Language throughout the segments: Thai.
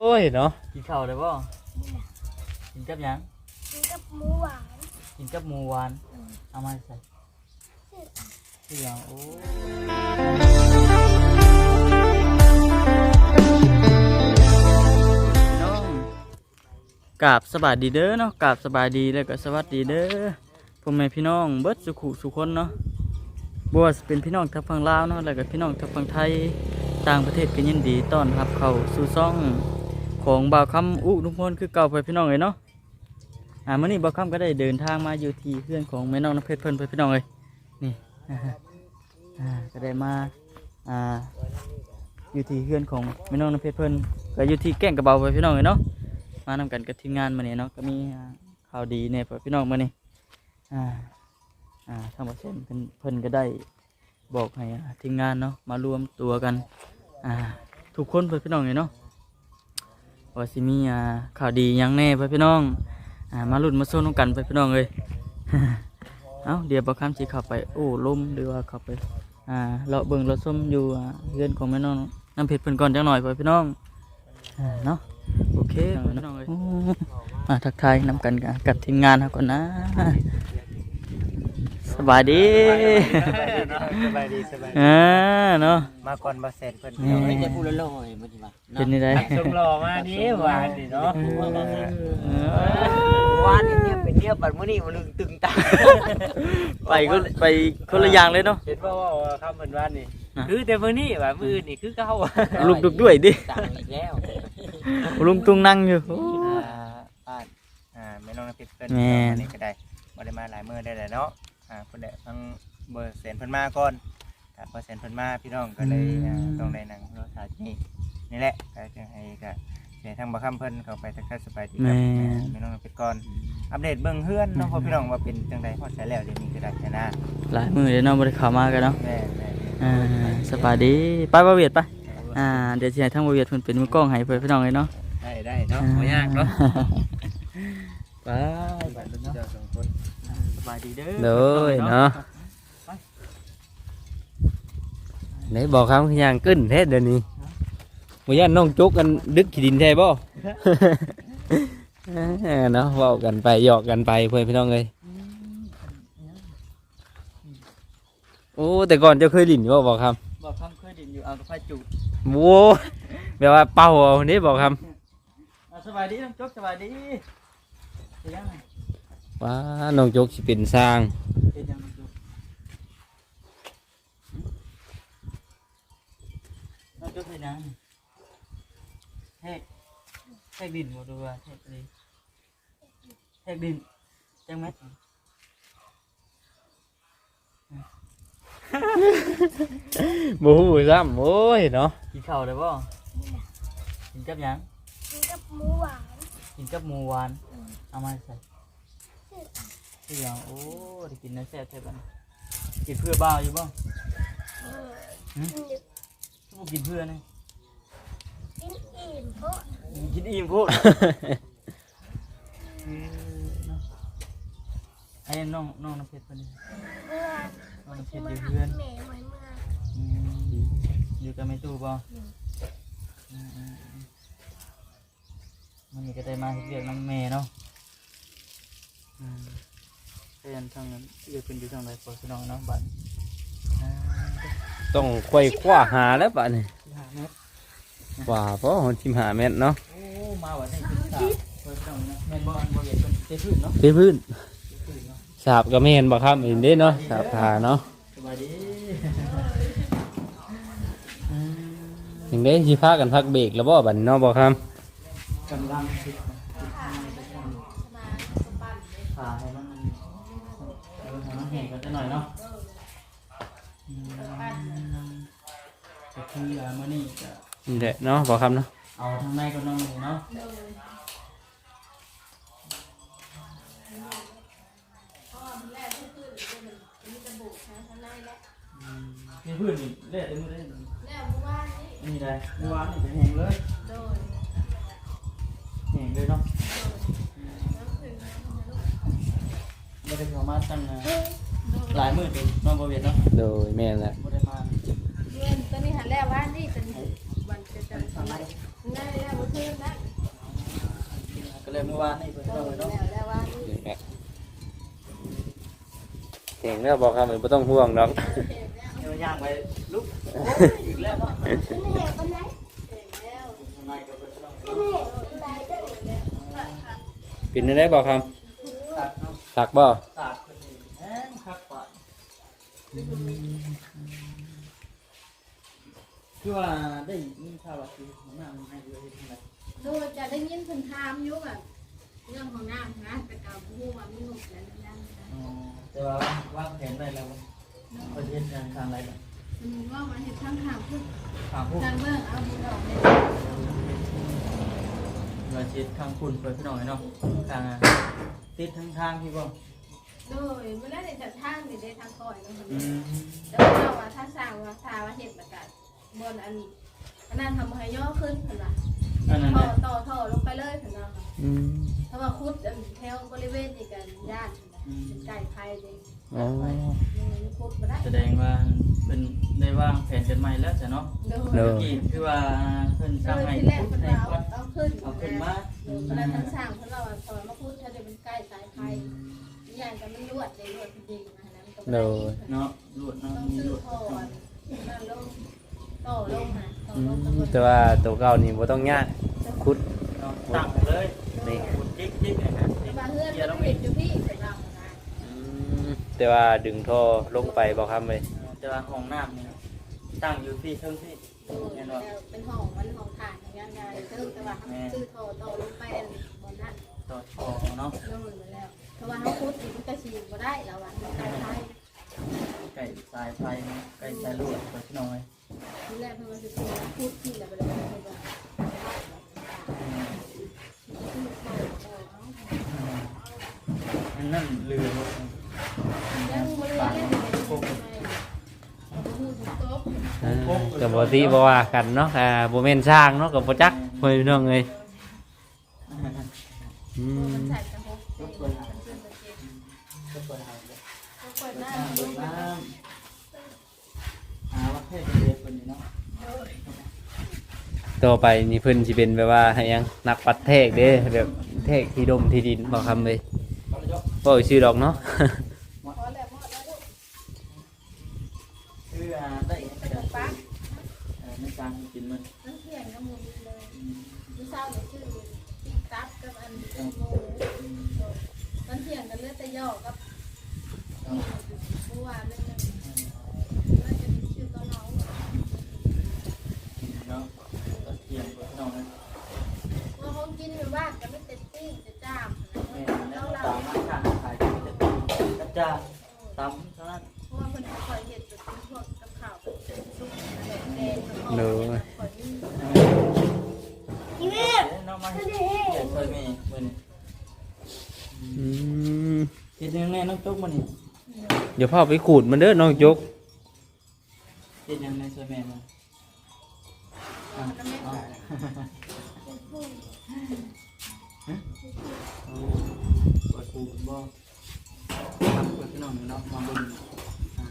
โอ้ยเนาะกินข้าวได้บ่กินกับหยังกินกับหมูหวาน กินกับหมูหวาน เอามาใส่ชื่อเสียงโอ้น้องกราบสบายดีเด้อเนาะกราบสบายดีแล้วก็สวัสดีเด้อพ่อแม่พี่น้องเบิดสุขุสุคนเนาะบ่ว่าสิเป็นพี่น้องทางฝั่งลาวเนาะแล้วก็พี่น้องทางฝั่งไทยต่างประเทศก็ยินดีต้อนรับเข้าสู่ซ่อง ของบ่าวคำอุทุกคนคือเก่าไปพี่น้องเลยเนาะอ่ามื้อนี้บ่าวคำก็ได้เดินทางมาอยู่ที่เพื่อนของแม่น้องน้ำเพชรเพิ่นไปพี่น้องเลยนี่อ่าก็ได้มาอ่าอยู่ที่เพื่อนของแม่น้องน้ำเพชรเพิ่นก็อยู่ที่แก่งกระเบาไปพี่น้องเลยเนาะมานำกันกับทีมงานมาเนี่ยเนาะก็มีข่าวดีเนี่ยไปพี่น้องมาเนี่ยอ่าอ่าทางบริษัทเพิ่นเพิ่นก็ได้บอกให้ทีมงานเนาะมารวมตัวกันอ่าทุกคนไปพี่น้องเลยเนาะ ว่าสิมีอ่าข่าวดีหยังแน่ไปพี่น้องอ่ามาลุ้นมาโซนกันไปพี่น้องเลย เอ้าเดี๋ยวบางคำสิเข้าไปโอ้ลมหรือว่าเข้าไปอ่าเราะเบิ่งเราะส้มอยู่อ่าเรือนของแม่น้องน้ำเพชรเพิ่นก่อนจังหน่อยไปพี่น้องอ่าเนาะโอเคพี่น้องโอ้มาทักทายนำกันกับกับทีมงานเขาก่อนนะ สบายดีสบายดีสบายดีอ่าเนาะมาก่อนบ่เสร็จเพิ่นแหม่ไม่ใช่พูดลอยๆมันจะมาเป็นนี่ได้สมรอมานี่หวานนี่เนาะเออวานนี่เนี่ยเป็นเนี่ยบัดมื้อนี้มันลึงตึงตาไปก็ไปคนละอย่างเลยเนาะเห็นบ่ว่าคำเพิ่นว่านี่นะคือแต่มื้อนี้ว่ามื้ออื่นนี่คือเก่าลุกดุกด้วยดิต่างอีกแล้วลุงตุงนั่งอยู่โอ้อ่าบ้านอ่าแม่น้องน้ำเพชรเพิ่นแม่นอันนี้ก็ได้บ่ได้มาหลายมื้อได้แหละเนาะ อ่าเพิ่นได้ทั้งเบอร์เซ็นเพิ่นมาก่อนถ้าเปอร์เซ็นต์เพิ่นมาพี่น้องก็เลยอ่าต้องได้นั่งรถสายนี่นี่แหละก็จะให้ก็เสียทางบ่คำเพิ่นเข้าไปทักทายสบายดีครับแม่แม่น้องน้ำเพชรก่อน อัปเดตเบื้องเฮือนเนาะพ่อพี่น้องว่าเป็นจังไดพอใช้แล้วเดี๋ยวนี้ก็ได้ชนะหลายมือเลยเนาะบริขามากันเนาะแม่แม่อ่าสบายดีไปบาเวียดไปอ่าเดี๋ยวสิให้ทั้งบาเวียดเพิ่นเป็นมือกล้องให้เพิ่นพี่น้องเลยเนาะได้ได้เนาะบ่ยากเนาะ ไปไปเนาะเจ้าสองคนส บายดีเด้อเลยเนาะไหนบอกคำคือหยังกึ้นแท้เดี๋ยวนี้บ่ย่านน้องจุกกันดึกขี้ดินแท้บ่เออเนาะเว้ากันไปหยอกกันไปเพื่อนพี่น้องเลยโอ้แต่ก่อนเจ้าเคยลิ้นอยู่บ่บอกคบอกคำเคยดินอยู่เอากับไฟจุดำโว้แบบว่าเป่าเอานี่บอกคอ่าสบายดีน้องจกสบายดีเป็นยังไงำว่าน้องจุกสิเป็นสร้างเป็นยังน้องจกน้องจกเป็นยังแทกแทกดินบ่ดูว่าแทกดินแทกดินจังแมทบ่ฮู้ซ้ำโอ้ยเนาะกินข้าวได้บ่กินกับหยังกินกับหมูหวานกินกับหมูหวานเอามาใส่ชื่อ เสียงโอ้ได้กินเนื้อแซ่บใช่ปะกินเพื่อบ้าวอยู่บ่กินดึกทุกกินเพื่อนี่กินอิ่มเพราะกินอิ่มพูดไอ้น้องน้องน้ำเพชรปะนี่เมื่อน้องน้ำเพที่ชรอมายู่หาเพื่อนแม่ไว้เมื่ออืมอยู่กับแม่ตู้บ่อืมอืมอืมมันนี่ก็ได้มาเฮ็ดเรียกน้ำแม่เนาะอืม เพื่อนทางนั้นอยู่เป็นอยู่ทางไหนพอสนองเนาะบัดอ่าต้องควยคว้าหาแล้วป่ะนี่หาเมตรว่าเพราะหนทิมหาเม็ดเนาะโอ้มาวันนี้คือสาวเพิ่นต้องนะแม่นบ่อันบ่เวียดเพิ่นเทพื้นเนาะเที่พื้นเทพื้นเนาะสาบก็ไม่เห็นบ่ครับเห็นเด้เนาะสาบทาเนาะสบายดีอืมถึงได้สิพากันพักเบรกแล้วบ่บัดนี้เนาะบ่ครับกำลังคิดนะ คืออ่ามื้อนี้ก็นี่แหละเนาะบ่ครับเนาะเอาทางในก็น้องนี่เนาะอืมเพื้นนี่เละเต็มมือเลยแล้วเมื่อวานนี้นี่ได้เมื่อวานนี่เป็นแห้งเลยโดนแห้งเลยเนาะไม่ได้เข้ามาตั้งอ่าหลายมื้อเต็มน้องบ่เวียดเนาะโดยแม่นแหละ บ่ได้ ตัวนี้หันแล้วว่านนี่เป็นวันจะจะทำไมง่ายแล้วเมื่อคืนนะเลยเมื่อวานนี่เพิ่นโดเอายไว้เนาะแล้วแล้วว่านี่เก่งแล้วบอกคำไม่ต้องห่วงดอกเดี๋ยวย่างไปลุกอีกแล้วเนาะขึ้นเหวกันไหนแล้วทำไมก็เพิ่นต้องขึ้นเหวกันไหนเด้อปิดได้บอกคตัดเนาะำสักบ่ตัดเพิ่นนี่แห้งคักกว่า คือว่าได้ยินข่าวว่าคือหัวหน้ามันให้เยอะที่ไหนโดยจะได้ยินเพิ่นถามอยู่แบบเรื่องของน้ำนะแต่กับผู้ว่ามีหกแล้วนั่นนะอ๋อแต่ว่าว่างแผนได้แล้วประเทศทางทางอะไรล่ะมันว่ามาเห็นทางทางพุ่งทางพวกทางเบิ่งเอาดีดอกเลยเงินชิดทางคุณเปิดพี่น้อยเนาะทางติดทางทางพี่บ่โดยเมื่ได้จัดทางนี่ได้ทางก่อยแล้วมันอืมแต่ว่าเราว่าถ้าสร้างว่าทาว่าเห็ดประกาศ บนอันนี้อันนั้นทำให้ย่อขึ้นเพิ่นว่าอันนั้นท่อแหละต่อท่อลงไปเลยเพิ่นว่าอืมถ้าว่าคุดอันแถวบริเวณนี่กันย่านเป็นไก่ไข่เด้อ๋อนี่คุดบ่ได้แสดงว่าเป็นได้วางแผนกันใหม่แล้วจ้ะเนาะโดยเนโดอะกี่คือว่าเพิ่นยสร้างให้ที่แรกพุทเพิ่นให้ว่าวัดเอาขึ้นเอาขึ้นมาเวลาทั้งสร้างเพิ่นเราสอนมาพูดถ้าจะเป็นใกล้สายไฟอย่างกันมันลวดเลยลวดจริงๆนะนั้นก็โดไม่ยเนาะลวดเนาะต้องมีซื้ลอวดท่อนั่นลง ต่อลงนะต่ออืลงมแต่ว่าตัวเก่านี่บ่ต้องยากคุดเนาะตั้งเลยนี่ขุดจิ๊กจิ๊กนะครับบางเพื่อนมันเห็นอยู่พี่เป็นเรานะอืมแต่ว่าดึงท่อลงไปบอกคำเลยแต่ว่าห้องน้ำนี่ตั้งอยู่ที่เทิงที่เป็นห้องมันห้องถ่านอย่างเงี้ยไงซึ่งแต่ว่าเขาซื้อท่อต่อลงไปบนนั้นต่อท่อเนาะลงหมดแล้วเพราะว่าเขาพูดถึงกระชีก็ได้แล้วอะใกล้ไฟไก่สายไฟเนาะไก่สายลวดเปิดพี่น้อย ทีแรกเพื่อนจะพูดที่แล้วไปเลยเพื่อนว่าอันนั่นเรือยังไม่ได้เล่นเลยไม่พูดถึงโต๊ะอ่ากับบ่ติบ่ว่ากันเนาะอ่าบ่แม่นสร้างเนาะกับบ่จักเพิ่นพี่น้องเอ้ยอืมันใส่กระปุกเป็นเพื่ตะเกียบก็เปิดหางเลยเขาเปิดหน้า น้ำ เปิดนะน้ำหาว่าเทศเรือคนนี้เนาะต่อไปนี่เพิ่นสิเป็นแบบว่าให้ยังนักปัดเทกเด้แบบเทกที่ดมที่ดินบอกคำเลยเขาเลยยกบ่ชื่อดอกเนาะ คืออ่าได้กระปุกปั๊กในการกินมันน้ำเทียนน้ำมันเลยดูเศร้าเลยชื่อปีตับกับอันโมน้ำเทียนกันเลือดตะยอกับ เห็ดยังไงน้องจุกมันนี่เดี๋ยวพ่อไปขูดมันเด้อน้องจกเห็ดยังไงช่วยแม่มาอะเอาเปิดปูนบ่ทำเปิดพี่น้องเนาะมาเบิ่งอ่า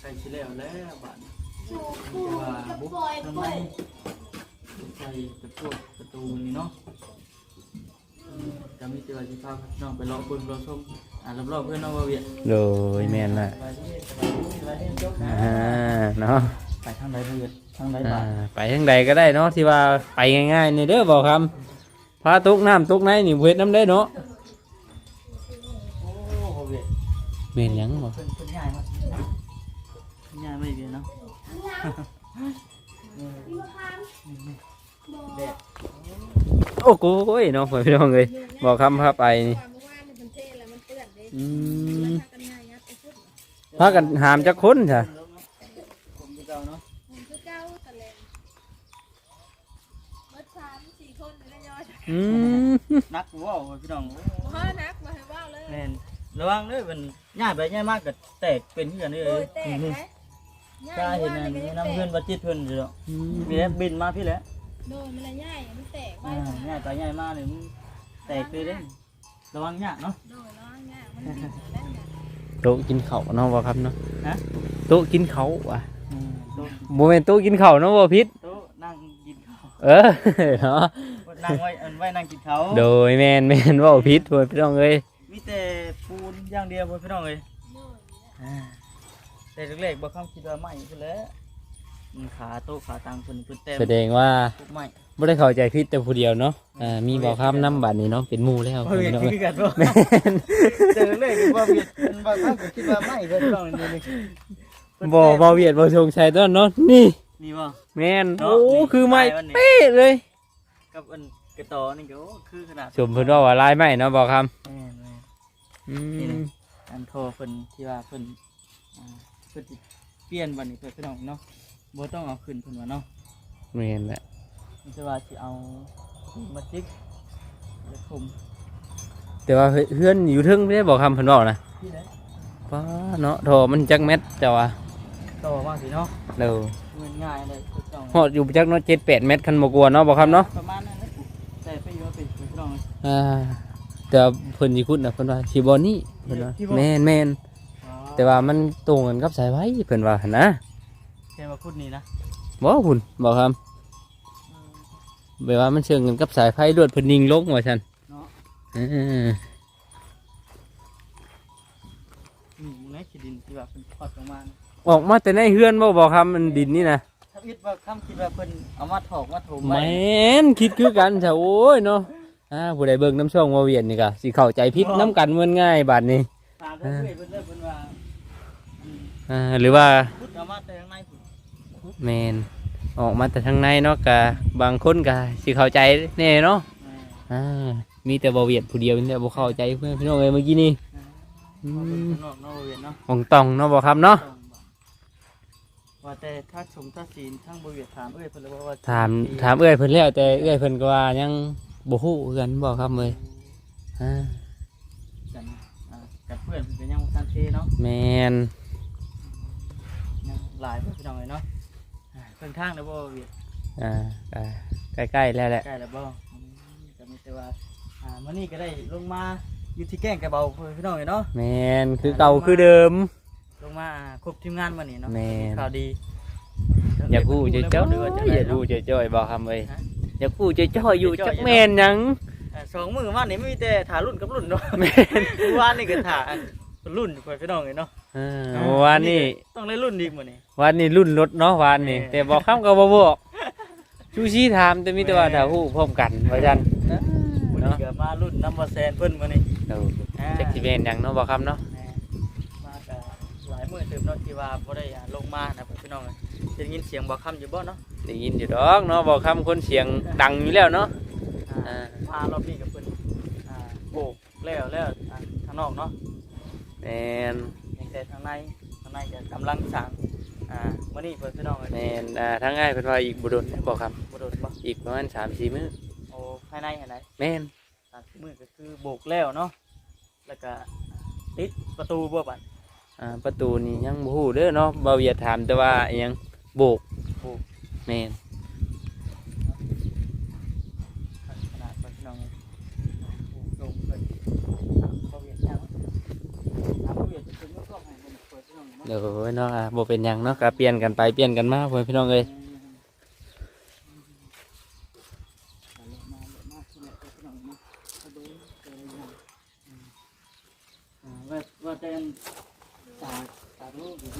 ใส่ชิแล้วแล้วบาดนี้ถูกจะคู่ว่ากับบุกปล่อยทำปไมล่อยใส่ตะพวกประตูนี่เนาะจะมีเจอที่พาน้องไปรอเบิ่งรอชม อ่ารอบๆเพื่อนน้องว่าเวียดโดยแม่นน่ะไปที่ไปที่จบอ่าเนาะไปทางใดเวียดทางใดอ่าบาทไปทางใดก็ได้เนาะที่ว่าไปง่ายๆนี่เด้อบอกคำพาตุกน้ำตุกไหนนี่เฮ็ดน้ำได้เนาะโอ้โหเวียดแม่นหยังบ่เพิ่นเพิ่นย้ายมาเพิ่นย้ายไม่เวียดเนาะมีมะขามบอกแดดโอ้โหยเนาะพี่น้องเอ้ยบอกคำพาไปนี่ อนเลยอืแล้วมถ้ากันง่ายยัดไปพูดพากันหามจักคนจ้ะผมจะเก่าเนาะผมคือเก้าตะเลงเมื่อสามสี่คนเลยย่อยอืมนักว่าวพี่น้องเพราะนักมาให้ว่าเลยแม่นระวังเด้อมันย้ายไปย้ายมากก็แตกเป็นเพื่อนเด้อโดเอ้ยยแตกไหมกล้าเห็นอันนี้น้ำเพื่อนว่าจิตเพื่อนอยู่ดอกมีแล้วบินมาพี่แหล้วโดยมันละง่ายมันแตกไปอ่าง่ายไปง่ายมากเลยมันแตกเลยเด้ระวังยากเนาะโดยแล้วง่ายมันติดแล้วเนี่ย โต๊ะกินข้าวเนาะบ่ครับเนาะฮะ โต๊ะกินข้าวว่ะอืมโต๊ะบ่แม่นโต๊ะกินข้าวเนาะบ่ผิดโต๊ะนั่งกินข้าวเออเนาะพอนั่งไว้อันไว้นั่งกินเขาวโดยแม่นแม่นเว้าผิดเพิ่นพี่น้องเอ้ยมีแต่ปูนอย่างเดียวเพิ่นพี่น้องเอ้ยโน่นอ่าแต่เล็กๆบ่คำคิดว่าไม่พุ่นแหล้วมันขาโต๊ะขาตังเพิ่นเพิ่นเต็มแสดงว่าทุกไม้ บ่ได้เข้าใจผิดแต่ผู้เดียวเนาะอ่ามีบ่คำนํบัดนี้เนาะเป็นหมู่แล้วบ่เวียนพี่น้องคืเอ้อยกันบ่แม่นเจอเลยบ่เวียนมันบ่คำก็คิดว่าไม่เพิ่นพี่น้องนี่นี่เพิ่นบ่เต็มบ่เวียดบ่ชงชัยตัวนั้นเนาะนี่นี่บ่แม่นเนาะโอ้นี่คือไม้ลายมันนี่เป๊ะเลยกับอันกระตอนี่ก็โอ้คือขนาดชมเพิ่นว่าว่าลายไม้เนาะบ่คำแม่นแม่นอืนี่มนะอันโทรเพิ่นที่ว่าเพิ่นอ่าเพิ่นสิเปลี่ยนบัดนี้เพิ่นพี่น้องเนาะบ่ต้องเอาขึ้นเพิ่นว่าเนาะแม่นแหละ มันจะว่าสิเอามาจิกแล้วคุมแต่ว่าเฮือนอยู่เทึงไม่ได้บอกคำเพิ่นบอกนะที่ไหนป้าเนาะโทมันจักเม็ดเจ้าว่าต่อมาสิเนาะเด้อเงินง่ายเลยถูกต้องฮอดอยู่จักเนาะ7 8เม็ดคันบ่กลัวเนาะบอกคำเนาะประมาณนั้นแหละแต่ไปอยู่ว่าเป็นพี่น้อง อ่าแต่ว่าเพิ่นสิคุดน่ะเพิ่นว่าสิบ่นี่เพิ่นว่าแม่นแม่นอ๋อแต่ว่ามันตรงกันกับสายไฟเพิ่นว่าหั่นนะแค่มาพูดนี่นะบ่หุ่นบอกคำ แบบว่ามันเชื่อมกันกับสายไฟรวดเพิ่นยิงลงว่าซั่นเนาะเออนี่มึงได้ขี้ดินที่ว่าเป็นทอดออกมานะออกมาแต่ในเฮือนบ่บอกคำมันดินนี่นะถ้าคิดว่าคำคิดว่าเพิ่นเอามาถอกมาถมแมไว้นคิดคือกันจ้ะโอ้ยเนาะอ่าผู้ใดเบิ่งน้ำช่องมาเวียนนี่ก็สิเข้าใจผิดน้ำกันเหมือนง่ายบาดนี้ถามเพิ่นเพิ่นเพิ่นเพิ่นว่าอืมอ่าหรือว่าพุดเอามาแต่ข้างในพุ่นแมน ออกมาแต่ทางในเนาะกะบางคนก็สิเข้าใจแน่เนาะแม่อ่ามีแต่บ่เวียนผู้เดียวนี่แหละบ่เข้าใจเพื่อนพี่น้องเอ้ยเมื่อกี้นี่อืเอาเป็นมข้างนอกเนาะเวียนเนาะของตองเนาะบ่ครับเนาะต้องบอกว่าแต่ถ้าสมถ้าศีลทั้งบริเวณถามเอ้ยเพิ่นเลยบอกว่าถามถามเอ้ยเพิ่นแล้วแต่เอ้ยเพิ่นก็ว่ายังบ่ฮู้คือกันบ่ครับเอ้ยอ่ากันอ่ากับเพื่อนเพิ่นก็ยังบ่ทันเทเนาะแมนยังหลายเพิ่นพี่น้องเลยเนาะอ่า เพิ่นทางแล้วบ่เวียดอ่าก็ใกล้ๆแล้วแหละ ใกล้แล้วบ่อืมก็มีแต่ว่าอ่ามื้อนี้ก็ได้ลงมาอยู่ที่แก้งกระเบาเพิ่นพี่น้องเลยเนาะ แมนคือเก่าคือเดิม ลงมาครบทีมงานมื้อนี้เนาะแม่น ข่าวดีอยากกู้จะจ้อยเดือนจะอยากกู้จะจ้อยบอกคำเลยฮะอยากกู้จะจ้อยอยู่จักแมนหยัง อ่าสองมื้อมานี่มีแต่ถ่ารุ่นกับรุ่นเนาะแม่น เมื่อวานนี่ก็ถ่า รุ่นเพิ่นพี่น้องเลยเนาะเออวันนี้ต้องได้รุ่นอีกมื้อนี้ วันนี้รุ่นรถเนาะวันนี้ แม่ แต่บอกคำก็บ่บอกชูชีถามแต่มีแต่ว่าถ้าฮู้พร้อมกันว่าจันมื้อนี้ก็มารุ่นน้ำบ่แซนเพิ่นมื้อนี้เออจักสิแม่นหยังเนาะบอกคำเนาะแหม่มาก็หลายมื้อเติมเนาะที่ว่าบ่ได้อ่าลงมานะพี่น้องเอ้ยได้ยินเสียงบ่ค่ำอยู่บ่เนาะได้ยินอยู่ดอกเนาะบอกคำคนเสียงดังอยู่แล้วเนาะ อ่าอ่ามารอบนี้ก็เพิ่นอ่าโบกแล้วแล้วอ่าข้างนอกเนาะแมนยังแต่ทางในทางในก็กำลังสร้างอ่ามื้อนี้เพิ่นพี่น้องเอ้ยแมนอ่าทั้งง่ายเพิ่นว่าอีกบ่โดนบอกคบ่โดดบ่ำอีกประมาณ3-4มื้อโอ้ภายในหั่นไหนแม่นสามสิบมื้อก็คือโบกแล้วเนาะแล้วก็ติดประตูบ่บัดอ่าประตูนี่ยังบ่ฮู้เด้อเนาะบ่เวียดถามแต่ว่าอิหยังโบกโบก แม่น ขนาดเพิ่นพี่น้องเอ้ยโบกลงเพิ่นบ่เวียนยังถามบ่เวียนจะเป็นมือกล้องให้เพิ่น เปิดพี่น้องเนาะเดี๋ยวเนาะอะบ่เป็นหยังเนาะก็เปลี่ยนกันไปเปลี่ยนกันมาเพื่อนพี่น้องเอ้ยว่าว่าแต่ตาตาลูกอยู่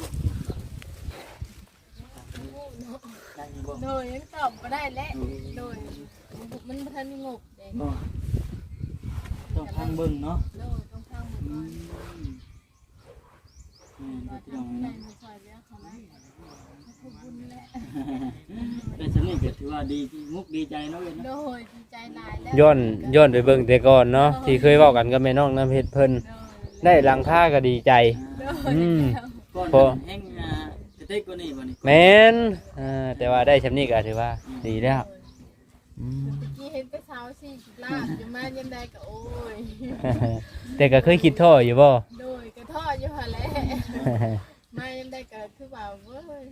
ได้ยินบ่โดยยังตอบก็ได้แหละโดยมันบ่ทันมีงบเด้บ่ต้องทางเบิ่งเนาะโดยต้องทำหมดอืก่อนมอืมว่าพี่น้องทำได้เนาะมาซอยแล้วเขาได้ขอบคุณ แหละแต่ฉันนี่ก็ถือว่าดีมุกดีใจเนาะเว้ยโดเนาะยดีใจหลายแล้วย้อนย้อนไปเบิ่งแต่ก่อนเนาะที่เคยเว้ากันกับแม่น้องน้ำเพชรเพิ่นโดยได้หลังคาก็ดีใจ โดยอืม ก่อนพอแห้งอ่าจะได้กว่านี้บ่นี่แม่นอ่าแต่ว่าได้ชำนี้ก็ถือว่าดีแล้วอืม เมื่อกี้เห็นไปเช้าสี่สิบลาบอยู่มายังได้ก็โอ้ยแต่ก็เคยคิดท่ออยู่บ่ มายังได้ก็คือว่าเว้ย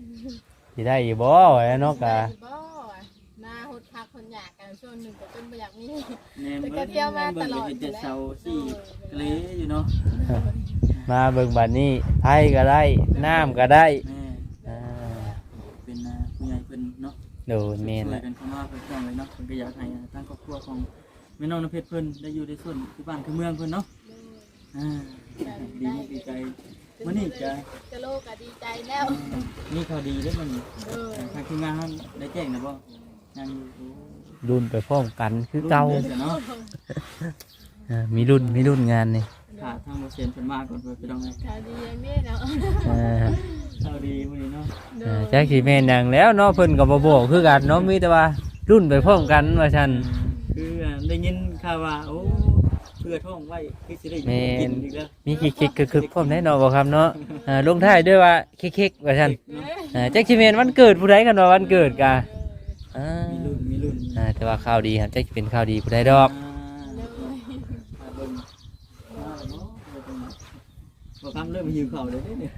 สิได้อยู่บ่แล้วเนาะก็ได้อยู่บ่หน้าหดพักคนอยากกันช่วงหนึ่งก็จนบ่อยากมี แม่แต่ก็เที่ยวมาตลอดเบิ่งเห็นแต่เสาสี่เกลอยู่เนาะมาเบิ่งบัดนี้ไผก็ได้น้ำก็ได้แม่อ่าเป็นอ่าผู้ใหญ่เพิ่นเนาะโดยแม่นช่วแหยละกันเข้ามาเพื่อนพี่น้องเลยเนาะเพิ่นก็อยากให้ทางครอบครัวของแม่น้องน้ำเพชรเพิ่นได้อยู่ในส่วนที่บ้านคือเมืองเพิ่นเนาะอ่าดีมุกดีใจ มื้อนี้ก็กะโลกะดีใจแล้วมีข่าวดีเด้อมันเออทางทีมงานเขาได้แจ้งนะบ่ยังอยู่รุ่นไปพร้อมกันคือเก่ารุ่นดือนเนาะอ่ามีรุ่นมีรุ่นงานนี่ค่ะทางบ่เซียนเพิ่นมาก่อนเพิ่นไปลองให้ข่าวดีอย่างนี้เนาะอ่าข่าวดีมื้อนี้เนาะเด้อ่าอจักสิแม่นหยังแล้วเนาะเพิ่นก็บ่บอกคือกันเนาะมีแต่ว่ารุ่นไปพร้อมกันว่าซั่นคือได้ยินข่าวว่าโอ้เพื่อท้องไว้คือสิได้อยู่แม่กินนอีกแล้วมีคิกๆคึกๆพร้อมแน่นอนบ่ครับเนาะอ่าลงท้ายด้วยว่าคิกๆว่าซั่นอ่าจักสิแม่นวันเกิดผู้ใดกันว่าวันเกิดกะอ่ามีรุ่นมีรุ่นอ่าแต่ว่าข่าวดีครับจักสิเป็นข่าวดีผู้ใดดอกามาเบิ่งมาแล้วเนาะบ่คำเริ่มหิวข้าวเลยเด้เนี่ย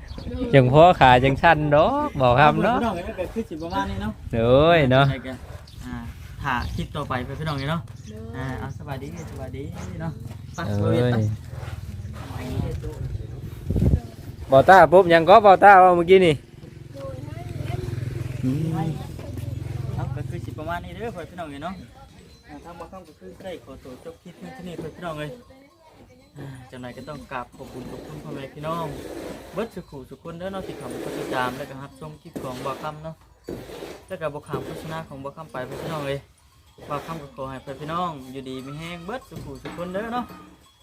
จังพ่อขาจังชันดอกบอกครับเนาะพี่น้องก็คือสิประมาณนี้เนาะโอ้ยเนาะใช่กันอ่า ถ่าคลิปต่อไปไปพี่น้องเนาะอ่าเอาสบายดีสบายดีเนาะไปเอ้บ่เวียนยไปบอต้าปุ๊บยังก็บอต้าว่าเมื่อกี้นี่เอาก็คือสิประมาณนี้เด้อพี่น้องเนาะอ่าทางบ่คำก็คือได้ขอตัวจบคลิปเพียงเท่านี้พี่น้องเอ้ยอ่าจังไดก็ต้องกราบขอบคุณขอบคุณพ่อแม่พี่น้องเบิดสุขุสุขคนเด้อเนาะที่เข้ามาติดตามแล้วก็รับชมคลิปของบ่คำเนาะ แล้วก็บ่ขามโฆษณาของบ่คำไปพี่น้องเลยฝากคำกับขอให้พี่น้อง อยู่ดีมีแห้งเบิดสุขุสุขคนเด้อเนาะ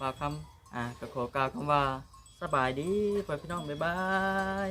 ฝากคำอ่ากับขอกล่าวคำว่าสบายดีพี่น้องบ๊ายบาย